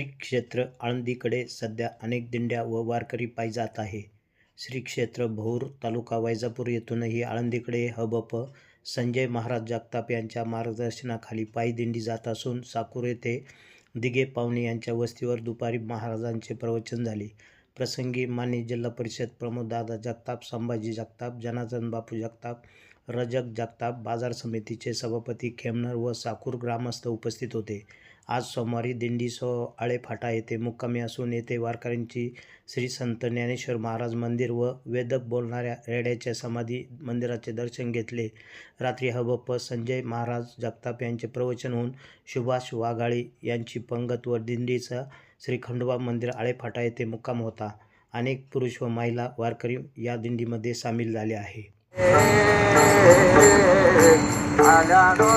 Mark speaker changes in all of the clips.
Speaker 1: क्षेत्र आळंदीकडे सध्या अनेक दिंड्या व वारकरी पायी जात आहे. श्री क्षेत्र भौर तालुका वैजापूर येथूनही आळंदीकडे हबप संजय महाराज जगताप यांच्या मार्गदर्शनाखाली पायी दिंडी जात असून साकूर येथे दिघे पावणे यांच्या वस्तीवर दुपारी महाराजांचे प्रवचन झाले. प्रसंगी मान्य जिल्हा परिषद प्रमोददादा जगताप संभाजी जगताप जनार्दन बापू जगताप रजक जगताप बाजार समितीचे सभापती खेमनर व साकूर ग्रामस्थ उपस्थित होते. आज सोमवारी दिंडीसह आळेफाटा येथे मुक्कामी असून येथे वारकऱ्यांची श्री संत ज्ञानेश्वर महाराज मंदिर व वेदक बोलणाऱ्या रेड्याच्या समाधी मंदिराचे दर्शन घेतले. रात्री हबप संजय महाराज जगताप यांचे प्रवचन होऊन सुभाष वाघाळी यांची पंगत व दिंडीचा श्री खंडोबा मंदिर आळेफाटा येथे मुक्काम होता. अनेक पुरुष व महिला वारकरी या दिंडीमध्ये सामील झाले आहे.
Speaker 2: आजानो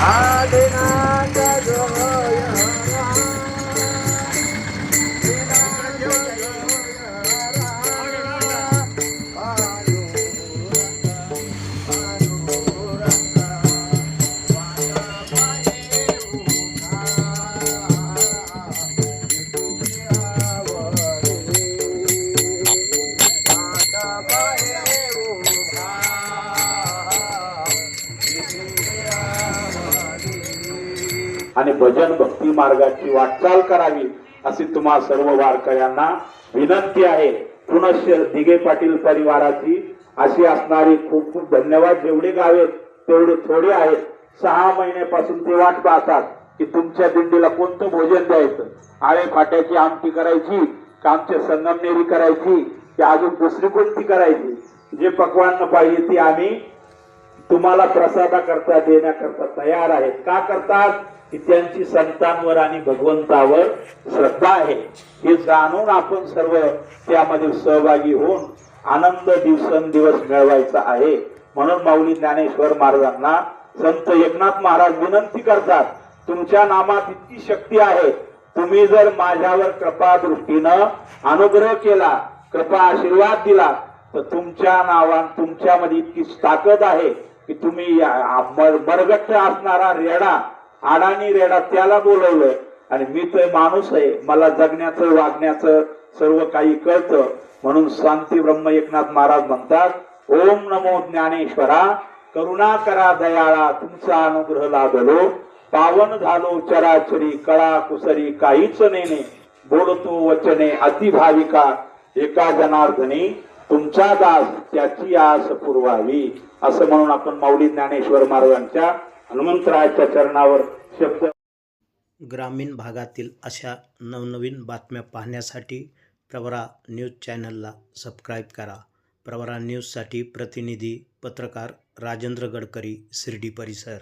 Speaker 2: Adinata Jogaya
Speaker 3: आणि भजन भक्ती मार्गाची वाटचाल करावी अशी तुम्हा सर्व वारकऱ्यांना विनंती आहे. पुनश्च दिघे पाटील परिवाराची अशी असणारी खूप खूप धन्यवाद. जेवढे गावे तेवढे थोडे आहेत. सहा महिन्यापासून ते वाट पाहतात की तुमच्या दिंडीला कोणतं भोजन द्यायचं? आळे फाट्याची आमटी करायची का आमच्या संगमनेरी करायची? की अजून दुसरी कोणती करायची? जे पकवान पाहिजे ती आम्ही तुम्हाला प्रसादाकरता देण्याकरता तयार आहेत. का करतात? की त्यांची संतांवर आणि भगवंतावर श्रद्धा आहे. हे जाणून आपण सर्व त्यामध्ये सहभागी होऊन आनंद दिवसेंदिवस मिळवायचा आहे. म्हणून माऊली ज्ञानेश्वर महाराजांना संत एकनाथ महाराज विनंती करतात तुमच्या नामात इतकी शक्ती आहे. तुम्ही जर माझ्यावर कृपा दृष्टीनं अनुग्रह केला कृपा आशीर्वाद दिला तर तुमच्या नावात तुमच्यामध्ये इतकी ताकद आहे. की तुम्ही या- मरगट्ट असणारा रेडा अडाणी रेडा त्याला बोलवलं आणि मी तो माणूस आहे मला जगण्याचं वागण्याचं सर्व काही कळतं. म्हणून शांती ब्रह्म एकनाथ महाराज म्हणतात ओम नमो ज्ञानेश्वरा करुणा करा दयाळा तुमचा अनुग्रह लाभलो. पावन झालो चराचरी कळा कुसरी काहीच नेणे. बोलतो वचने अतिभाविका एका जनार्दनी तुमचा दास त्याची आस पुरवावी. असं म्हणून आपण माऊली ज्ञानेश्वर महाराजांच्या हनुमंतरायाच्या चरणावर शब्द
Speaker 1: ग्रामीण भागातील अशा नवनवीन बातम्या पाहण्यासाठी प्रवरा न्यूज चॅनलला सबस्क्राईब करा. प्रवरा न्यूजसाठी प्रतिनिधी पत्रकार राजेंद्र गडकरी शिर्डी परिसर.